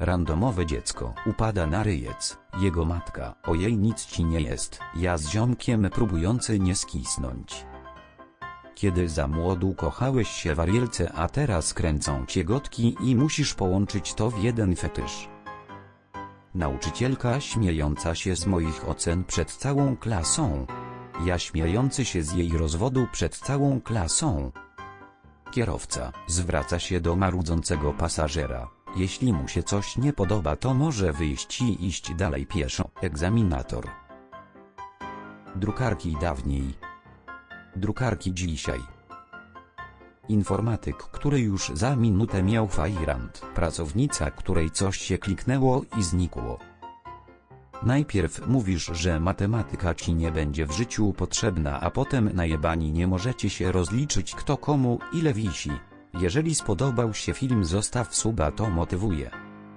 Randomowe dziecko upada na ryjec. Jego matka, ojej nic ci nie jest. Ja z ziomkiem próbujący nie skisnąć. Kiedy za młodu kochałeś się w Arielce a teraz kręcą cię gotki i musisz połączyć to w jeden fetysz. Nauczycielka śmiejąca się z moich ocen przed całą klasą. Ja śmiejący się z jej rozwodu przed całą klasą. Kierowca zwraca się do marudzącego pasażera. Jeśli mu się coś nie podoba, to może wyjść i iść dalej pieszo. Egzaminator. Drukarki dawniej. Drukarki dzisiaj. Informatyk, który już za minutę miał fajrant. Pracownica, której coś się kliknęło i znikło. Najpierw mówisz, że matematyka ci nie będzie w życiu potrzebna, a potem najebani nie możecie się rozliczyć kto komu ile wisi. Jeżeli spodobał się film zostaw suba to motywuje.